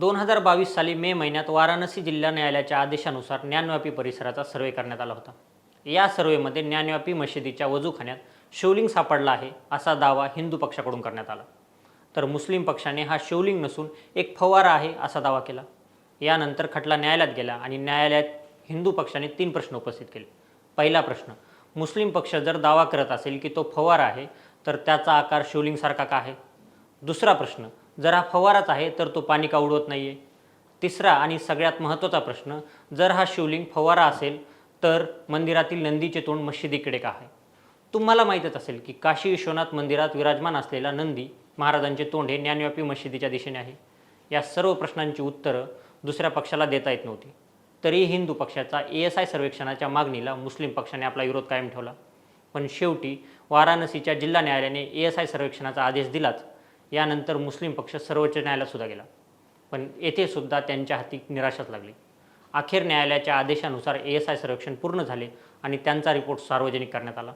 दोन हजार बावीस साली मे महिन्यात वाराणसी जिल्हा न्यायालयाच्या आदेशानुसार ज्ञानव्यापी परिसराचा सर्वे करण्यात आला होता. या सर्वेमध्ये ज्ञानव्यापी मशिदीच्या वजूखान्यात शिवलिंग सापडला आहे असा दावा हिंदू पक्षाकडून करण्यात आला. तर मुस्लिम पक्षाने हा शिवलिंग नसून एक फवारा आहे असा दावा केला. यानंतर खटला न्यायालयात गेला आणि न्यायालयात हिंदू पक्षाने तीन प्रश्न उपस्थित केले. पहिला प्रश्न मुस्लिम पक्ष जर दावा करत असेल की तो फवारा आहे तर त्याचा आकार शिवलिंगसारखा का आहे? दुसरा प्रश्न जर हा फवाराच आहे तर तो पाणी का उडवत नाही आहे तिसरा आणि सगळ्यात महत्त्वाचा प्रश्न जर हा शिवलिंग फवारा असेल तर मंदिरातील नंदीचे तोंड मशिदीकडे का आहे? तुम्हाला माहीतच असेल की काशी विश्वनाथ मंदिरात विराजमान असलेला नंदी महाराजांचे तोंड हे ज्ञानव्यापी मशिदीच्या दिशेने आहे. या सर्व प्रश्नांची उत्तरं दुसऱ्या पक्षाला देता येत नव्हती. तरीही हिंदू पक्षाचा ए एस आय सर्वेक्षणाच्या मागणीला मुस्लिम पक्षाने आपला विरोध कायम ठेवला. पण शेवटी वाराणसीच्या जिल्हा न्यायालयाने ए एस आय सर्वेक्षणाचा आदेश दिलाच. यानंतर मुस्लिम पक्ष सर्वोच्च न्यायालयातसुद्धा गेला. पण येथे सुद्धा त्यांच्या हाती निराशाच लागली. अखेर न्यायालयाच्या आदेशानुसार ए एस आय सर्वेक्षण पूर्ण झाले आणि त्यांचा रिपोर्ट सार्वजनिक करण्यात आला.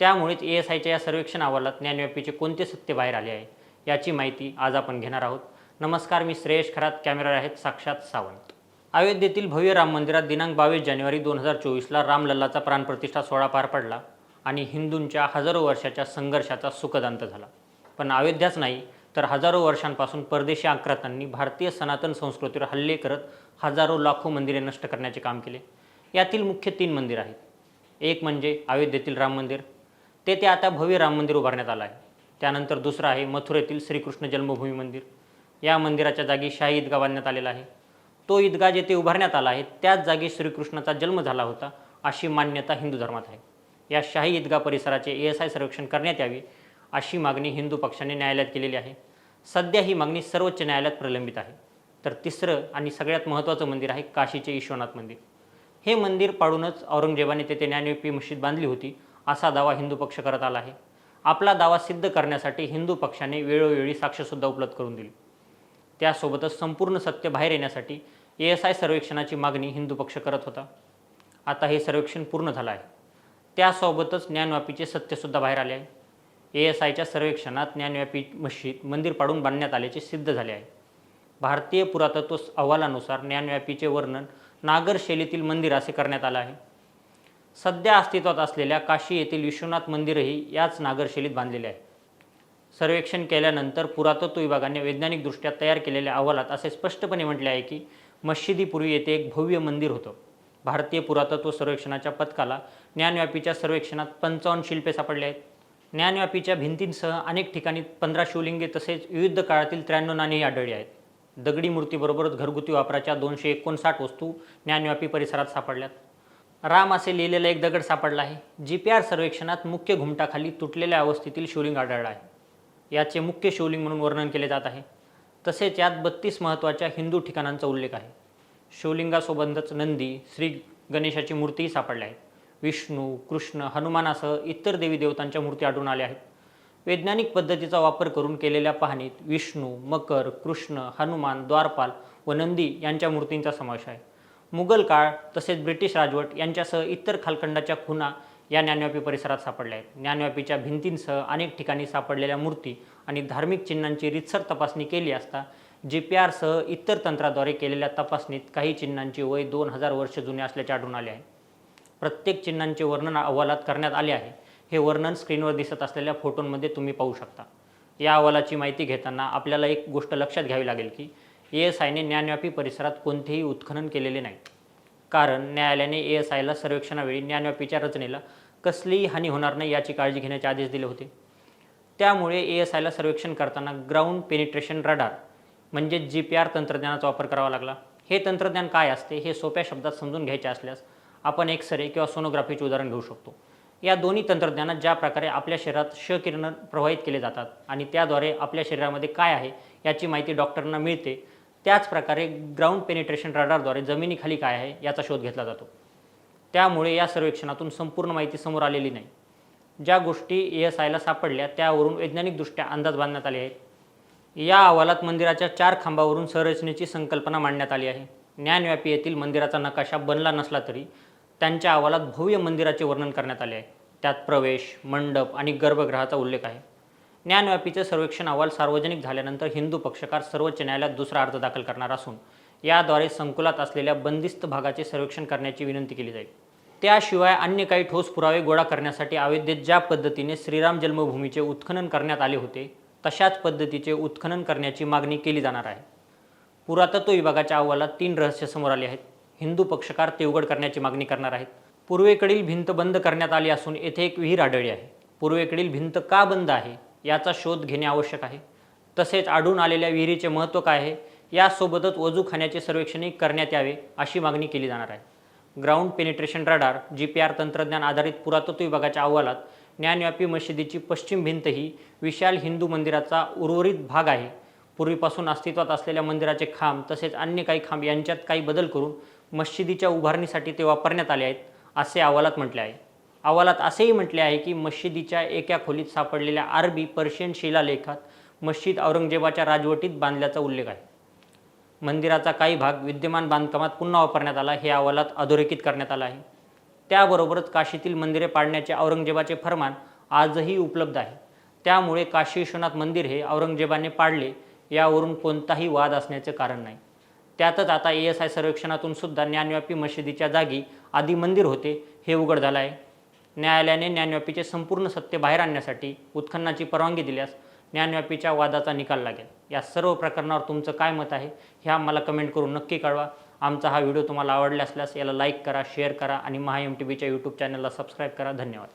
त्यामुळेच ए एस आयच्या या सर्वेक्षण अहवालात ज्ञानव्यापीचे कोणते सत्य बाहेर आले आहे याची माहिती आज आपण घेणार आहोत. नमस्कार मी श्रेयश खरात. कॅमेरा आहेत साक्षात सावंत. अयोध्येतील भव्य राम मंदिरात दिनांक बावीस जानेवारी दोन हजार चोवीसला रामलल्लाचा प्राणप्रतिष्ठा सोहळा पार पडला आणि हिंदूंच्या हजारो वर्षाच्या संघर्षाचा सुखदांत झाला. पण अयोध्याच नाही तर हजारो वर्षांपासून परदेशी आक्रतांनी भारतीय सनातन संस्कृतीवर हल्ले करत हजारो लाखो मंदिरे नष्ट करण्याचे काम केले. यातील मुख्य तीन मंदिर आहेत. एक म्हणजे अयोध्येतील राम मंदिर. तेथे आता भव्य राम मंदिर उभारण्यात आलं आहे. त्यानंतर दुसरं आहे मथुरेतील श्रीकृष्ण जन्मभूमी मंदिर. या मंदिराच्या जागी शाही ईदगा बांधण्यात आलेला आहे. तो ईदगा जेथे उभारण्यात आला आहे त्याच जागी श्रीकृष्णाचा जन्म झाला होता अशी मान्यता हिंदू धर्मात आहे. या शाही ईदगा परिसराचे ए एस आय सर्वेक्षण करण्यात यावे अशी मागणी हिंदू पक्षाने न्यायालयात केलेली आहे. सध्या ही मागणी सर्वोच्च न्यायालयात प्रलंबित आहे. तर तिसरं आणि सगळ्यात महत्त्वाचं मंदिर आहे काशीचे ईश्वनाथ मंदिर. हे मंदिर पाडूनच औरंगजेबाने तेथे ज्ञानव्यापी मशीद बांधली होती असा दावा हिंदू पक्ष करत आला आहे. आपला दावा सिद्ध करण्यासाठी हिंदू पक्षाने वेळोवेळी साक्षसुद्धा उपलब्ध करून दिली. त्यासोबतच संपूर्ण सत्य बाहेर येण्यासाठी ए एस आय सर्वेक्षणाची मागणी हिंदू पक्ष करत होता. आता हे सर्वेक्षण पूर्ण झालं आहे. त्यासोबतच ज्ञानवापीचे सत्यसुद्धा बाहेर आले आहे. ए एस आयच्या सर्वेक्षणात ज्ञानव्यापी मशीद मंदिर पाडून बांधण्यात आल्याचे सिद्ध झाले आहे. भारतीय पुरातत्व अहवालानुसार ज्ञानव्यापीचे वर्णन नागर शैलीतील मंदिर असे करण्यात आलं आहे. सध्या अस्तित्वात असलेल्या काशी येथील विश्वनाथ मंदिरही याच नागरशैलीत बांधलेले आहे. सर्वेक्षण केल्यानंतर पुरातत्व विभागाने वैज्ञानिकदृष्ट्या तयार केलेल्या अहवालात असे स्पष्टपणे म्हटले आहे की मशिदीपूर्वी येथे एक भव्य मंदिर होतं. भारतीय पुरातत्व सर्वेक्षणाच्या पथकाला ज्ञानव्यापीच्या सर्वेक्षणात पंचावन्न शिल्पे सापडले आहेत. ज्ञानव्यापीच्या भिंतींसह अनेक ठिकाणी पंधरा शिवलिंगे तसेच विविध काळातील त्र्याण्णव नाणेही आढळली आहेत. दगडी मूर्तीबरोबरच घरगुती वापराच्या दोनशे एकोणसाठ वस्तू ज्ञानव्यापी परिसरात सापडल्यात. राम असे लिहिलेला एक दगड सापडला आहे जी पी आर सर्वेक्षणात मुख्य घुमटाखाली तुटलेल्या अवस्थेतील शिवलिंग आढळला आहे. याचे मुख्य शिवलिंग म्हणून वर्णन केले जात आहे. तसेच यात बत्तीस महत्त्वाच्या हिंदू ठिकाणांचा उल्लेख आहे. शिवलिंगासोबतच नंदी श्री गणेशाची मूर्तीही सापडल्या आहेत. विष्णू कृष्ण हनुमानासह इतर देवी देवतांच्या मूर्ती आढळून आल्या आहेत. वैज्ञानिक पद्धतीचा वापर करून केलेल्या पाहणीत विष्णू मकर कृष्ण हनुमान द्वारपाल व नंदी यांच्या मूर्तींचा समावेश आहे. मुघल काळ तसेच ब्रिटिश राजवट यांच्यासह इतर खालखंडाच्या खुणा या ज्ञानव्यापी परिसरात सापडल्या आहेत. ज्ञानव्यापीच्या भिंतींसह अनेक ठिकाणी सापडलेल्या मूर्ती आणि धार्मिक चिन्हांची रितसर तपासणी केली असता जी पी आरसह इतर तंत्राद्वारे केलेल्या तपासणीत काही चिन्हांची वय दोन हजार वर्ष जुने असल्याचे आढळून आले आहे. प्रत्येक चिन्हांचे वर्णन अहवालात करण्यात आले आहे. हे वर्णन स्क्रीनवर दिसत असलेल्या फोटोंमध्ये तुम्ही पाहू शकता. या अहवालाची माहिती घेताना आपल्याला एक गोष्ट लक्षात घ्यावी लागेल की ए एस आयने ज्ञानव्यापी परिसरात कोणतेही उत्खनन केलेले नाही. कारण न्यायालयाने ए एस आयला सर्वेक्षणावेळी ज्ञानव्यापीच्या रचनेला कसलीही हानी होणार नाही याची काळजी घेण्याचे आदेश दिले होते. त्यामुळे ए एस आयला सर्वेक्षण करताना ग्राउंड पेनिट्रेशन रडार म्हणजे जी पी आर तंत्रज्ञानाचा वापर करावा लागला. हे तंत्रज्ञान काय असते हे सोप्या शब्दात समजून घ्यायचे असल्यास आपण एक्सरे किंवा सोनोग्राफीचे उदाहरण घेऊ शकतो. या दोन्ही तंत्रज्ञानात ज्या प्रकारे आपल्या शरीरात श किरण प्रवाहित केले जातात आणि त्याद्वारे आपल्या शरीरामध्ये काय आहे याची माहिती डॉक्टरांना मिळते त्याच प्रकारे ग्राउंड पेनिट्रेशन रडारद्वारे जमिनीखाली काय आहे याचा शोध घेतला जातो. त्यामुळे या सर्वेक्षणातून संपूर्ण माहिती समोर आलेली नाही. ज्या गोष्टी ए एस आयला सापडल्या त्यावरून वैज्ञानिकदृष्ट्या अंदाज बांधण्यात आले आहेत. या अहवालात मंदिराच्या चार खांबावरून संरचनेची संकल्पना मांडण्यात आली आहे. ज्ञानव्यापी येथील मंदिराचा नकाशा बनला नसला तरी त्यांच्या अहवालात भव्य मंदिराचे वर्णन करण्यात आले आहे. त्यात प्रवेश मंडप आणि गर्भगृहाचा उल्लेख आहे. ज्ञानव्यापीचे सर्वेक्षण अहवाल सार्वजनिक झाल्यानंतर हिंदू पक्षकार सर्वोच्च न्यायालयात दुसरा अर्ज दाखल करणार असून याद्वारे संकुलात असलेल्या बंदिस्त भागाचे सर्वेक्षण करण्याची विनंती केली जाईल. त्याशिवाय अन्य काही ठोस पुरावे गोळा करण्यासाठी अयोध्येत ज्या पद्धतीने श्रीराम जन्मभूमीचे उत्खनन करण्यात आले होते तशाच पद्धतीचे उत्खनन करण्याची मागणी केली जाणार आहे. पुरातत्व विभागाच्या अहवालात तीन रहस्य समोर आले आहेत. हिंदू पक्षकार ते उघड करण्याची मागणी करणार आहेत. पूर्वेकडील भिंत बंद करण्यात आली असून येथे एक विहीर आढळली आहे. पूर्वेकडील भिंत का बंद आहे याचा शोध घेणे आवश्यक आहे. तसेच आढळून आलेल्या विहिरीचे महत्त्व काय आहे यासोबतच वजूखान्याचे सर्वेक्षणही करण्यात यावे अशी मागणी केली जाणार आहे. Ground penetration radar G P R तंत्रज्ञान आधारित पुरातत्व विभागाच्या अहवालात ज्ञानव्यापी मशिदीची पश्चिम भिंत ही विशाल हिंदू मंदिराचा उर्वरित भाग आहे. पूर्वीपासून अस्तित्वात असलेल्या मंदिराचे खांब तसेच अन्य काही खांब यांच्यात काही बदल करून मशिदीच्या उभारणीसाठी ते वापरण्यात आले आहेत असे अहवालात म्हटले आहे. अहवालात असेही म्हटले आहे की मशिदीच्या एका खोलीत सापडलेल्या अरबी पर्शियन शिलालेखात मस्जिद औरंगजेबाच्या राजवटीत बांधल्याचा उल्लेख आहे. मंदिराचा काही भाग विद्यमान बांधकामात पुन्हा वापरण्यात आला हे अहवालात अधोरेखित करण्यात आलं आहे. त्याबरोबरच काशीतील मंदिरे पाडण्याचे औरंगजेबाचे फरमान आजही उपलब्ध आहे. त्यामुळे काशी विश्वनाथ मंदिर हे औरंगजेबाने पाडले यावरून कोणताही वाद असण्याचे कारण नाही. त्यातच आता ए एस आय सर्वेक्षणातून सुद्धा ज्ञानव्यापी मशिदीच्या जागी आधी मंदिर होते हे उघड झालं आहे न्यायालयाने ज्ञानव्यापीचे संपूर्ण सत्य बाहेर आणण्यासाठी उत्खननाची परवानगी दिल्यास ज्ञानव्यापीच्या वादाचा निकाल लागेल. या सर्व प्रकरणावर तुमचं काय मत आहे हे आम्हाला कमेंट करून नक्की कळवा. आमचा हा व्हिडिओ तुम्हाला आवडला असल्यास याला लाईक करा शेअर करा आणि महा एम टी व्हीच्या यूट्यूब चॅनलला सबस्क्राईब करा. धन्यवाद.